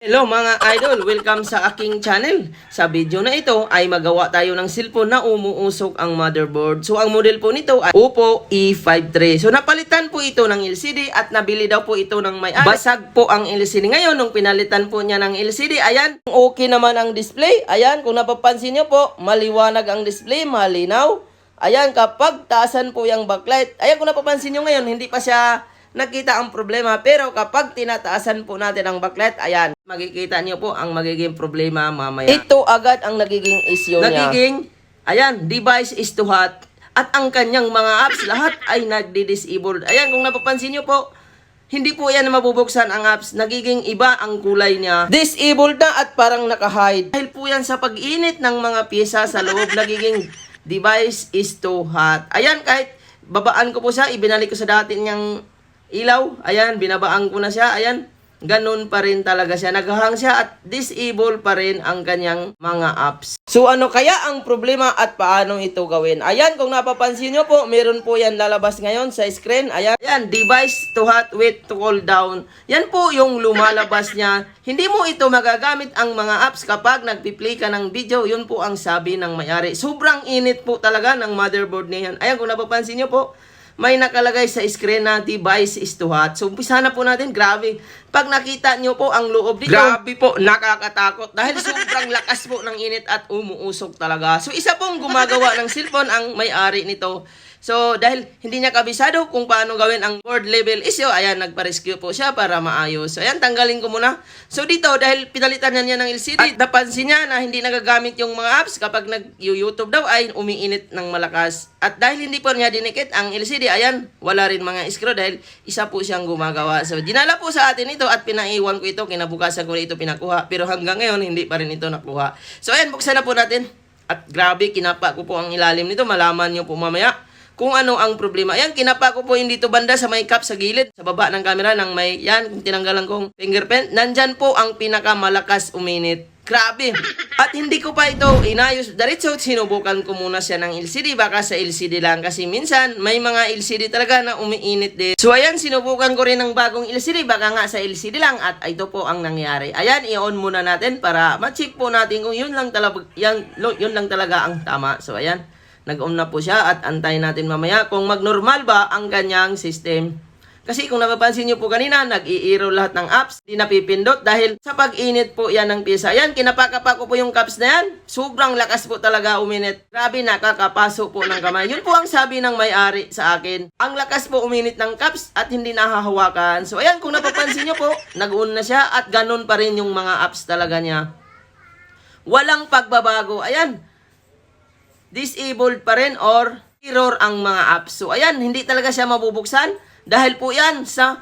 Hello mga idol, welcome sa aking channel. Sa video na ito ay magawa tayo ng cellphone na umuusok ang motherboard. So ang model po nito ay Oppo E53. So napalitan po ito ng LCD at nabili daw po ito ng may Basag po ang LCD ngayon nung pinalitan po niya ng LCD. Ayan, okay naman ang display. Ayan, kung napapansin nyo po, maliwanag ang display, malinaw. Ayan, kapag taasan po yung backlight. Ayan, kung napapansin nyo ngayon, hindi pa siya nakita ang problema. Pero kapag tinataasan po natin ang backlight, ayan, makikita niyo po ang magiging problema mamaya. Ito agad ang nagiging issue niya. Nagiging, ayan, device is too hot. At ang kanyang mga apps, lahat ay nagdi-disable. Ayan, kung napapansin niyo po, hindi po yan mabubuksan ang apps. Nagiging iba ang kulay niya. Disabled na at parang naka-hide. Dahil po yan sa pag-init ng mga pyesa sa loob, nagiging device is too hot. Ayan, kahit babaan ko po siya, ibinalik ko sa dati niyang ilaw. Ayan, binabaan ko na siya. Ayan, ganun pa rin talaga siya. Naghahang siya at disable pa rin ang kanyang mga apps. So ano kaya ang problema at paano ito gawin? Ayan, kung napapansin nyo po, meron po yan lalabas ngayon sa screen. Ayan, ayan device to hot, wait to cool down. Yan po yung lumalabas niya. Hindi mo ito magagamit ang mga apps kapag nagpi-play ka ng video. Yun po ang sabi ng mayari. Sobrang init po talaga ng motherboard niyan. Ayan, kung napapansin nyo po, may nakalagay sa screen na device is too hot. So, umpisa na po natin. Grabe. Pag nakita nyo po ang loob dito, grabe po, nakakatakot. Dahil sobrang lakas po ng init at umuusok talaga. So, isa pong gumagawa ng cellphone ang may-ari nito. So, dahil hindi niya kabisado kung paano gawin ang board level issue, ayan, nagpa-rescue po siya para maayos. So, ayan, tanggalin ko muna. So, dito, dahil pinalitan na niya ng LCD, at napansin niya na hindi nagagamit yung mga apps kapag nag-YouTube daw ay umiinit ng malakas. At dahil hindi po niya dinikit ang LCD, ayan, wala rin mga screw dahil isa po siyang gumagawa. So, dinala po sa atin ito at pinaiwan ko ito, kinabukasan ko na ito pinakuha. Pero hanggang ngayon, hindi pa rin ito nakuha. So, ayan, buksan na po natin. At grabe, kinapa ko po ang ilalim nito. Malaman nyo po mamaya kung ano ang problema. Ayan, kinapa ko po yung dito banda sa may cup sa gilid, sa baba ng camera ng may, yan, kung tinanggalan kong fingerprint, nandyan po ang pinakamalakas uminit. Grabe. At hindi ko pa ito inayos. Diretso, sinubukan ko muna siya ng LCD. Baka sa LCD lang. Kasi minsan, may mga LCD talaga na umiinit din. So, ayan, sinubukan ko rin ng bagong LCD. Baka nga sa LCD lang. At ito po ang nangyari. Ayan, i-on muna natin para ma-check po natin kung yun lang talaga, yan, yun lang talaga ang tama. So, ayan. Nag-on na po siya at antayin natin mamaya kung mag-normal ba ang kanyang system. Kasi kung napapansin nyo po kanina, nag-i-iro lahat ng apps, di napipindot dahil sa pag-init po yan ng pyesa. Ayan, kinapakapa ko po yung caps na yan. Sobrang lakas po talaga uminit. Grabe, nakakapaso po ng kamay. Yun po ang sabi ng may-ari sa akin. Ang lakas po uminit ng caps at hindi nahahawakan. So ayan, kung napapansin nyo po, nag-on na siya at ganun pa rin yung mga apps talaga niya. Walang pagbabago. Ayan, disabled pa rin or error ang mga apps. So, ayan, hindi talaga siya mabubuksan dahil po yan sa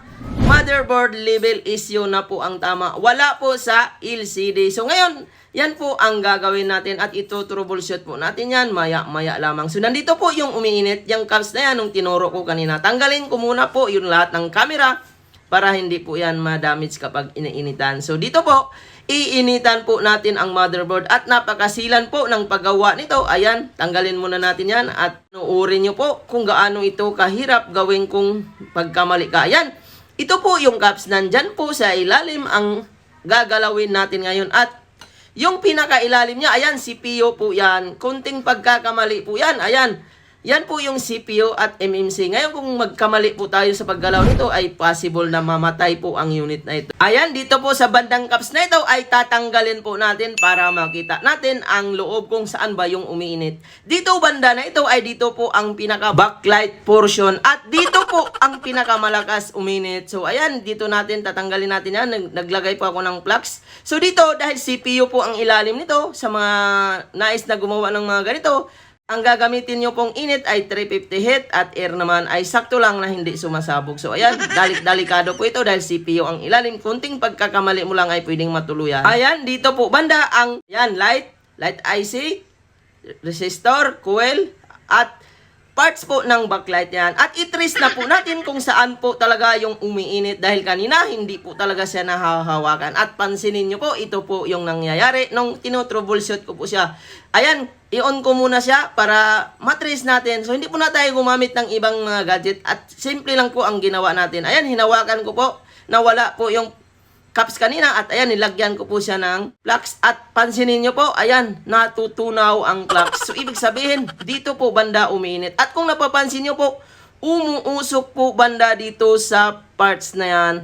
motherboard level issue na po ang tama. Wala po sa LCD. So, ngayon, yan po ang gagawin natin at ito troubleshoot po natin yan maya-maya lamang. So, nandito po yung umiinit, yung caps na yan nung tinuro ko kanina. Tanggalin ko muna po yung lahat ng camera para hindi po yan ma-damage kapag iniinitan. So, dito po, iinitan po natin ang motherboard at napakasilan po ng paggawa nito. Ayan, tanggalin muna natin yan at nuurin nyo po kung gaano ito kahirap gawin kung pagkamali ka. Ayan, ito po yung caps nandyan po sa ilalim ang gagalawin natin ngayon at yung pinakailalim niya, ayan, CPU po yan. Kunting pagkakamali po yan, ayan. Yan po yung CPU at MMC. Ngayon kung magkamali po tayo sa paggalaw nito ay possible na mamatay po ang unit na ito. Ayan, dito po sa bandang caps na ito ay tatanggalin po natin para makita natin ang loob kung saan ba yung umiinit. Dito banda na ito ay dito po ang pinaka backlight portion at dito po ang pinakamalakas uminit. So ayan, dito natin tatanggalin natin yan. Nag- naglagay po ako ng plugs. So dito dahil CPU po ang ilalim nito sa mga nais na gumawa ng mga ganito, ang gagamitin nyo pong init ay 350 heat at air naman ay sakto lang na hindi sumasabog. So ayan, dali delikado po ito dahil CPU ang ilalim. Kunting pagkakamali mo lang ay pwedeng matuluyan. Ayan, dito po banda ang yan, light, light IC, resistor, coil, at parts po ng backlight yan. At itrace na po natin kung saan po talaga yung umiinit dahil kanina hindi po talaga siya nahahawakan. At pansinin nyo po, ito po yung nangyayari nung tinotroubleshoot ko po siya. Ayan, i-on ko muna siya para matrace natin. So hindi po na tayo gumamit ng ibang mga gadget at simple lang po ang ginawa natin. Ayan, hinawakan ko po na wala po yung caps kanina at ayan, nilagyan ko po siya ng flux at pansinin nyo po, ayan, natutunaw ang flux. So, ibig sabihin, dito po banda umiinit. At kung napapansin nyo po, umuusok po banda dito sa parts na yan.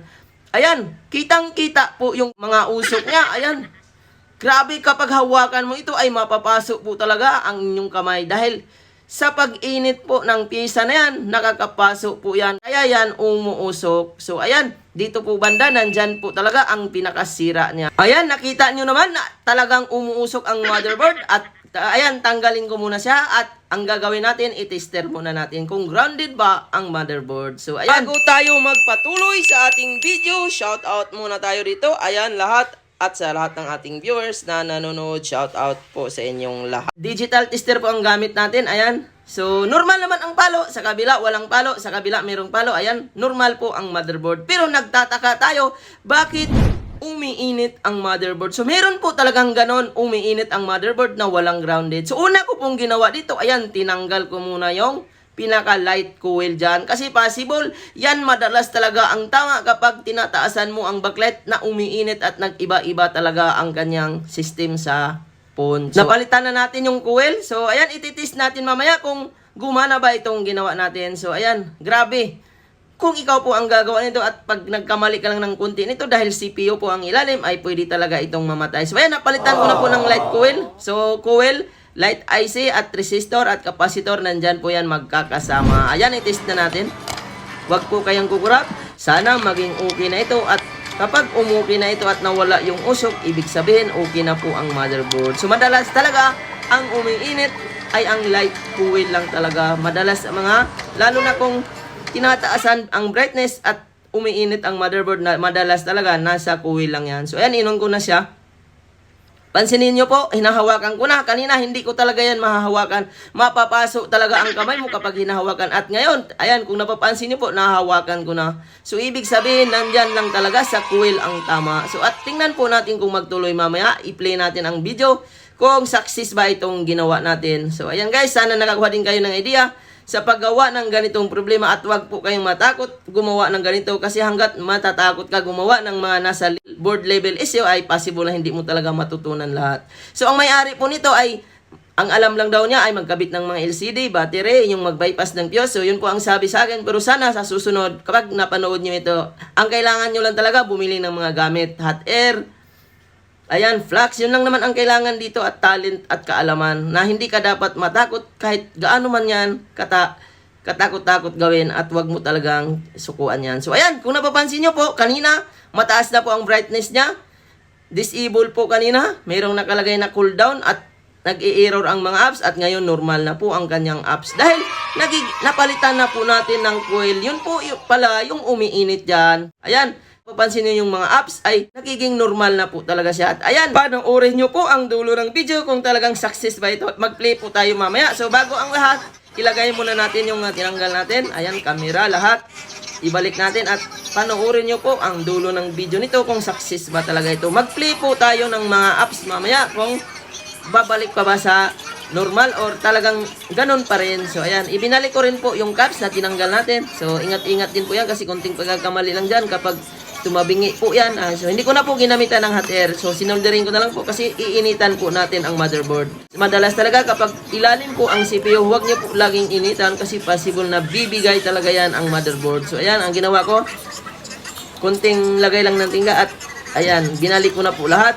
Ayan, kitang-kita po yung mga usok niya. Ayan, grabe kapag hawakan mo ito ay mapapasok po talaga ang inyong kamay dahil sa pag-init po ng pyesa na yan, nakakapasok po yan. Kaya yan, umuusok. So, ayan, dito po banda, nandyan po talaga ang pinakasira niya. Ayan, nakita nyo naman na talagang umuusok ang motherboard at ayan, tanggalin ko muna siya at ang gagawin natin, itester muna natin kung grounded ba ang motherboard. So, ayan. Bago tayo magpatuloy sa ating video, shout out muna tayo dito. Ayan, lahat at sa lahat ng ating viewers na nanonood, shout out po sa inyong lahat. Digital tester po ang gamit natin, ayan. So, normal naman ang palo. Sa kabila, walang palo. Sa kabila, mayroong palo. Ayan, normal po ang motherboard. Pero nagtataka tayo, bakit umiinit ang motherboard. So, meron po talagang ganon, umiinit ang motherboard na walang grounded. So, una ko pong ginawa dito, ayan, tinanggal ko muna yung pinaka-light coil dyan. Kasi possible, yan madalas talaga ang tama kapag tinataasan mo ang backlight na umiinit at nag-iba-iba talaga ang kanyang system sa phone. So, napalitan na natin yung coil. So, ayan, ititest natin mamaya kung gumana ba itong ginawa natin. So, ayan, grabe. Kung ikaw po ang gagawa nito at pag nagkamali ka lang ng kunti nito dahil CPU po ang ilalim ay pwede talaga itong mamatay. So ayan, napalitan ko na po ng light coil. So coil, light IC at resistor at capacitor nandyan po yan magkakasama. Ayan, itest na natin. Huwag po kayong kukurap. Sana maging okay na ito at kapag umuki na ito at nawala yung usok, ibig sabihin okay na po ang motherboard. So madalas talaga ang umiinit ay ang light coil lang talaga. Madalas mga, lalo na kung tinataasan ang brightness at umiinit ang motherboard na madalas talaga nasa coil lang yan. So ayan, inon ko na siya. Pansinin nyo po, hinahawakan ko na. Kanina, hindi ko talaga yan mahahawakan. Mapapasok talaga ang kamay mo kapag hinahawakan. At ngayon, ayan, kung napapansin nyo po, nahahawakan ko na. So, ibig sabihin, nandyan lang talaga sa coil ang tama. So, at tingnan po natin kung magtuloy mamaya. I-play natin ang video kung success ba itong ginawa natin. So, ayan guys, sana nakakuha din kayo ng idea sa paggawa ng ganitong problema at wag po kayong matakot gumawa ng ganito kasi hanggat matatakot ka gumawa ng mga nasa board level issue ay possible na hindi mo talaga matutunan lahat. So ang may-ari po nito ay ang alam lang daw niya ay magkabit ng mga LCD, battery, yung mag-bypass ng fuse. So, yun po ang sabi sa akin. Pero sana sa susunod, kapag napanood niyo ito, ang kailangan nyo lang talaga bumili ng mga gamit. Hot air, Ayan, flux, yun lang naman ang kailangan dito at talent at kaalaman na hindi ka dapat matakot kahit gaano man yan kata, katakot-takot gawin at wag mo talagang sukuan yan. So ayan, kung napapansin nyo po, kanina mataas na po ang brightness niya. Disable po kanina, mayroong nakalagay na cooldown at nag-i-error ang mga apps at ngayon normal na po ang kanyang apps. Dahil nagig napalitan na po natin ng coil, yun po yung, pala yung umiinit dyan. Ayan, Papansin niyo yung mga apps ay nagiging normal na po talaga siya. At ayan, panoorin nyo po ang dulo ng video kung talagang success ba ito. Mag-play po tayo mamaya. So bago ang lahat, ilagay muna natin yung uh, tinanggal natin. Ayan, camera, lahat. Ibalik natin at panoorin nyo po ang dulo ng video nito kung success ba talaga ito. Mag-play po tayo ng mga apps mamaya kung babalik pa ba sa normal or talagang ganun pa rin. So, ayan. Ibinalik ko rin po yung caps na tinanggal natin. So, ingat-ingat din po yan kasi konting pagkakamali lang dyan kapag tumabingi po yan. Ah, so, hindi ko na po ginamitan ng hot air. So, sinolderin ko na lang po kasi iinitan po natin ang motherboard. Madalas talaga kapag ilalim po ang CPU, huwag niyo po laging initan kasi possible na bibigay talaga yan ang motherboard. So, ayan, ang ginawa ko, kunting lagay lang ng tingga at ayan, binalik ko na po lahat.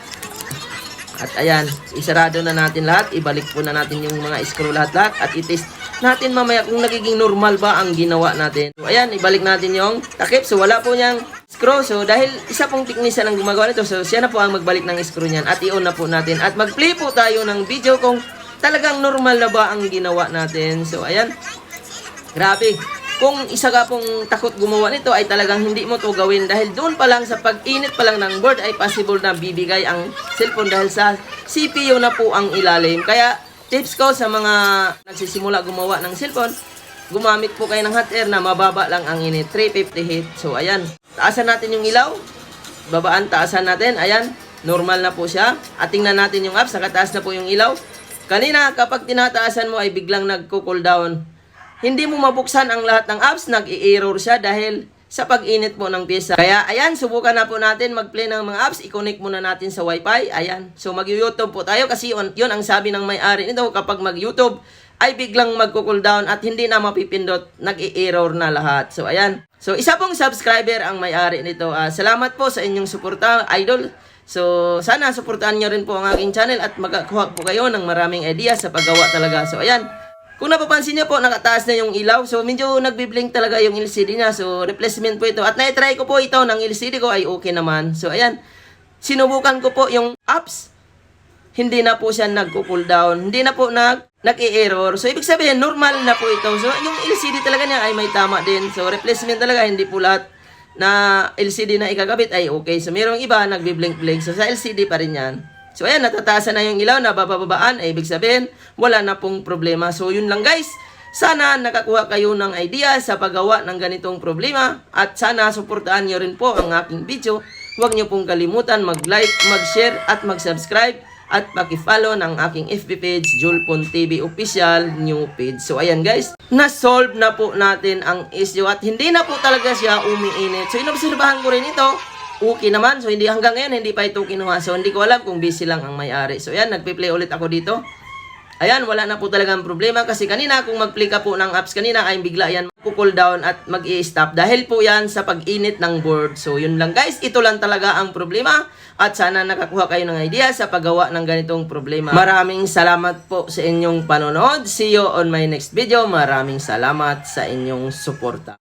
At ayan, isarado na natin lahat. Ibalik po na natin yung mga screw lahat-lahat at itest natin mamaya kung nagiging normal ba ang ginawa natin. So ayan, ibalik natin yung takip. So wala po niyang screw. So dahil isa pong teknisya ang gumagawa nito, so siya na po ang magbalik ng screw niyan at i-on na po natin. At mag-play po tayo ng video kung talagang normal na ba ang ginawa natin. So ayan, grabe. Kung isa ka pong takot gumawa nito ay talagang hindi mo to gawin dahil doon pa lang sa pag-init pa lang ng board ay possible na bibigay ang cellphone dahil sa CPU na po ang ilalim. Kaya tips ko sa mga nagsisimula gumawa ng cellphone, gumamit po kayo ng hot air na mababa lang ang init, 350 heat. So ayan, taasan natin yung ilaw, babaan, taasan natin, ayan, normal na po siya. At tingnan natin yung apps, nakataas na po yung ilaw. Kanina, kapag tinataasan mo ay biglang nagko-cool down. Hindi mo mabuksan ang lahat ng apps, nag-i-error siya dahil sa pag-init po ng pyesa. Kaya ayan, subukan na po natin mag-play ng mga apps. I-connect muna natin sa wifi. Ayan. So mag-YouTube po tayo kasi yun ang sabi ng may-ari nito kapag mag-YouTube ay biglang magko-cool down at hindi na mapipindot, nag-i-error na lahat. So ayan. So isa pong subscriber ang may-ari nito. Ah, salamat po sa inyong suporta, idol. So sana suportahan niyo rin po ang aking channel at magkakuha po kayo ng maraming ideas sa paggawa talaga. So ayan. Kung napapansin niyo po, nakataas na yung ilaw. So, medyo nagbi-blink talaga yung LCD niya. So, replacement po ito. At na-try ko po ito ng LCD ko ay okay naman. So, ayan. Sinubukan ko po yung apps. Hindi na po siya nagko-cool down. Hindi na po nag nag-i-error. So, ibig sabihin, normal na po ito. So, yung LCD talaga niya ay may tama din. So, replacement talaga, hindi po lahat na LCD na ikagabit ay okay. So, mayroong iba nagbi-blink-blink. So, sa LCD pa rin yan. So, ayan, natataasan na yung ilaw, nabababaan, ay ibig sabihin, wala na pong problema. So, yun lang guys. Sana nakakuha kayo ng idea sa paggawa ng ganitong problema at sana suportahan nyo rin po ang aking video. Huwag nyo pong kalimutan mag-like, mag-share at mag-subscribe at paki-follow ng aking FB page, Julpon TV Official New Page. So ayan guys, na-solve na po natin ang issue at hindi na po talaga siya umiinit. So inobserbahan ko rin ito, okay naman. So hindi hanggang ngayon hindi pa ito kinuha. So hindi ko alam kung busy lang ang may-ari. So ayan, nagpe-play ulit ako dito. Ayan, wala na po talagang problema kasi kanina kung mag-play ka po ng apps kanina ay bigla yan cool down at mag stop dahil po yan sa pag-init ng board. So yun lang guys, ito lang talaga ang problema at sana nakakuha kayo ng idea sa paggawa ng ganitong problema. Maraming salamat po sa inyong panonood. See you on my next video. Maraming salamat sa inyong suporta.